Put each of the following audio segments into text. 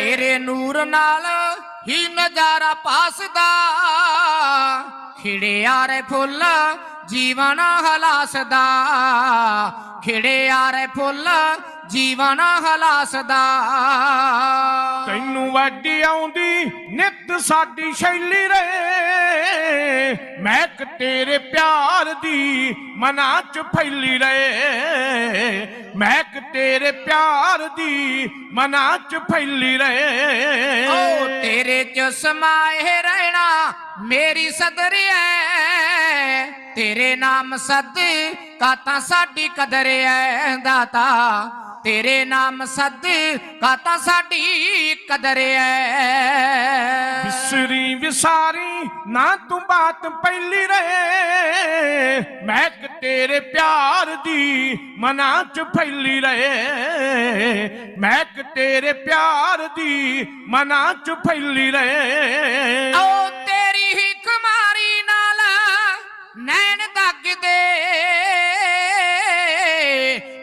ਤੇਰੇ ਨੂਰ ਨਾਲ ਹੀ ਨਜ਼ਾਰਾ ਪਾਸਦਾ। ਖਿੜੇ ਆ ਰੇ ਫੁੱਲ ਜੀਵਨ ਹਲਾਸਦਾ। ਖਿੜੇ ਆ ਰੇ ਫੁੱਲ ਜੀਵਨ ਹਲਾਸਦਾ। ਵਾਡੀ ਆਉਂਦੀ, ਨਿਤ ਸਾਡੀ ਸ਼ੈਲੀ ਰਹੇ ਮਹਿਕ ਤੇਰੇ ਪਿਆਰ ਦੀ ਮਨਾਂ ਚ ਫੈਲੀ ਰਹੇ ਮਹਿਕ ਤੇਰੇ ਪਿਆਰ ਦੀ ਮਨਾਂ ਚ ਫੈਲੀ ਰਹੇ ਓ ਤੇਰੇ ਚ ਸਮਾਏ ਰਹਿਣਾ ਮੇਰੀ ਸਦਰਿਐ ਤੇਰੇ ਨਾਮ ਸਦ ਕਾ ਤਾਂ ਸਾਡੀ ਕਦਰ ਐ। ਦਾਤਾ, ਤੇਰੇ ਨਾਮ ਸਦ ਕਾ ਤਾਂ ਸਾਡੀ ਕਦਰ ਐ। ਵਿਸਰੀ ਵਿਸਾਰੀ ਨਾ ਤੂੰ ਬਾਤ ਪਹਿਲੀ ਰਹੇ। ਮਹਿਕ ਤੇਰੇ ਪਿਆਰ ਦੀ ਮਨਾਂ ਚ ਫੈਲੀ ਰਹੇ। ਮਹਿਕ ਤੇਰੇ ਪਿਆਰ ਦੀ ਮਨਾਂ ਚ ਫੈਲੀ ਰਹੇ। ਓ ਤੇਰੀ ਹੀ ਕੁਮਾਰੀ ਨਾਲ ਨੈਣ ਲੱਗਦੇ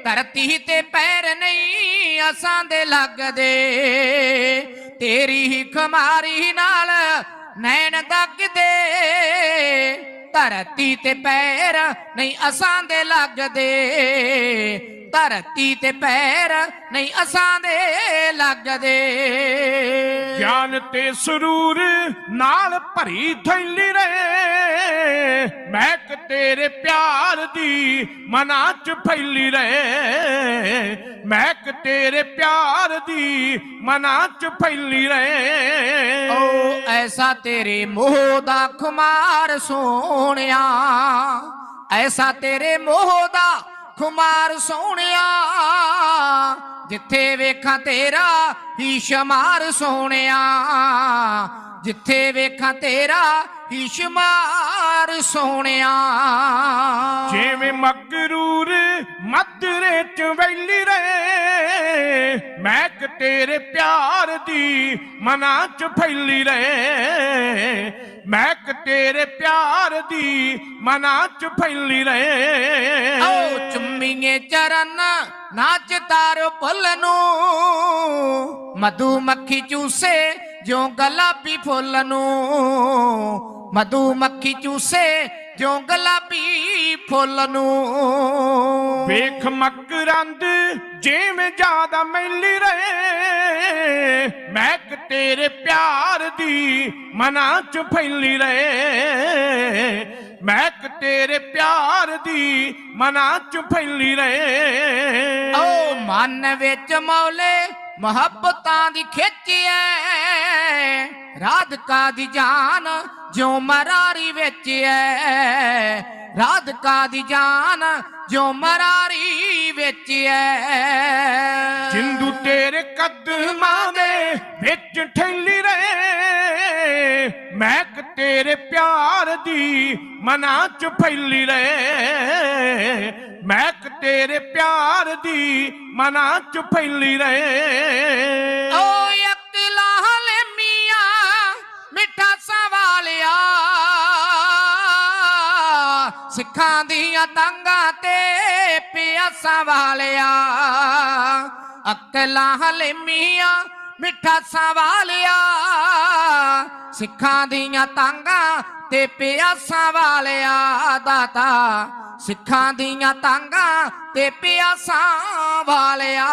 ਧਰਤੀ ਤੇ ਪੈਰ ਨਹੀਂ ਅਸਾਂ ਦੇ ਲੱਗਦੇ। ਤੇਰੀ ਹੀ ਖਮਾਰੀ ਨਾਲ ਨੈਣ ਲੱਗਦੇ ਧਰਤੀ ਤੇ ਪੈਰ ਨਹੀਂ ਅਸਾਂ ਦੇ ਲੱਗਦੇ। ਧਰਤੀ ਤੇ ਪੈਰ ਨਹੀਂ ਅਸਾਂ ਦੇ ਲੱਗਦੇ। ਗਿਆਨ ਤੇ ਸਰੂਰ ਨਾਲ ਭਰੀ ਥੈਲੀ ਰਹੇ ਮਹਿਕ ਤੇਰੇ ਪਿਆਰ ਦੀ ਮਨਾਂ ਚ ਫੈਲੀ ਰਹੇ ਮਹਿਕ ਤੇਰੇ ਪਿਆਰ ਦੀ ਮਨਾਂ ਚ ਫੈਲੀ ਰਹੇ ਓ ਐਸਾ ਤੇਰੇ ਮੋਹ ਦਾ ਖੁਮਾਰ ਸੋਹਣਿਆ। ਐਸਾ ਤੇਰੇ ਮੋਹ ਦਾ ਖੁਮਾਰ ਸੋਹਣਿਆ, ਜਿੱਥੇ ਵੇਖਾਂ ਤੇਰਾ ਹੀ ਸ਼ਮਾਰ ਸੋਹਣਿਆ, ਜਿੱਥੇ ਵੇਖਾਂ ਤੇਰਾ ਹੀ ਸ਼ਮਾਰ ਸੋਹਣਿਆ। ਜਿਵੇਂ ਮਗਰੂਰ ਮਦਰੇ ਚ ਵੈਲੀ ਰਹੇ ਮਹਿਕ ਤੇਰੇ ਪਿਆਰ ਦੀ ਮਨਾਂ ਚ ਫੈਲੀ ਰਹੇ ਮਹਿਕ ਤੇਰੇ ਪਿਆਰ ਦੀ ਮਨਾਂ ਚ ਫੈਲੀ ਰਹੇ। ਓ ਚੁੰਮੀਏ ਚਰਨ ਨਾਚ ਤਾਰ ਪੁੱਲ ਨੂੰ ਮਧੂ ਮੱਖੀ ਚੂਸੇ ਜਿਉ ਗੁਲਾਬੀ ਫੁੱਲ ਨੂੰ ਮਧੂ ਮੱਖੀ ਚੂਸੇ ਜਿਉ ਗੁਲਾਬੀ ਫੁੱਲ ਨੂੰ ਵੇਖ ਮਕਰੰਦ ਜਿਵੇਂ ਜ਼ਿਆਦਾ ਮੈਲੀ ਰਹੇ। ਤੇਰੇ ਪਿਆਰ ਦੀ ਮਨਾਂ ਚ ਫੈਲੀ ਰਹੇ। ਮਹਿਕ ਤੇਰੇ ਪਿਆਰ ਦੀ ਮਨਾਂ ਚ ਫੈਲੀ ਰਹੇ। ਓ ਮਨ ਵਿੱਚ ਮੌਲੇ ਮੁਹੱਬਤਾਂ ਦੀ ਖਿੱਚ ਐ ਰਾਧਕਾ ਦੀ ਜਾਨ ਜਿਉ ਮਰਾਰੀ ਵਿੱਚ ਐ। ਰਾਧਕਾ ਦੀ ਜਾਨ ਜਿਉ ਮਰਾਰੀ ਵਿੱਚ ਐ। ਜਿੰਦੂ ਤੇਰੇ ਕਦਮਾਂ ਦੇ ਤੇਰੇ ਪਿਆਰ ਦੀ ਮਨਾਂ ਚ ਫੈਲੀ ਰਹੇ ਮਹਿਕ ਤੇਰੇ ਪਿਆਰ ਦੀ ਮਨਾਂ ਚ ਫੈਲੀ ਰਹੇ ਓ ਅਕਲਾ ਹਲੇ ਮੀਆਂ, ਮਿੱਠਾ ਸਵਾਲਿਆ। ਸਿੱਖਾਂ ਦੀਆਂ ਤੰਗਾਂ ਤੇ ਪਿਆਸਾਂ ਵਾਲਿਆ ਅਕਲਾ ਹਲੇ ਮੀਆਂ ਮਿੱਠਾ ਸੰਵਾਲਿਆ। ਸਿੱਖਾਂ ਦੀਆਂ ਤਾਂਗਾਂ ਤੇ ਪਿਆਸਾਂ ਵਾਲਿਆ ਦਾਤਾ। ਸਿੱਖਾਂ ਦੀਆਂ ਤਾਂਗਾਂ ਤੇ ਪਿਆਸਾਂ ਵਾਲਿਆ।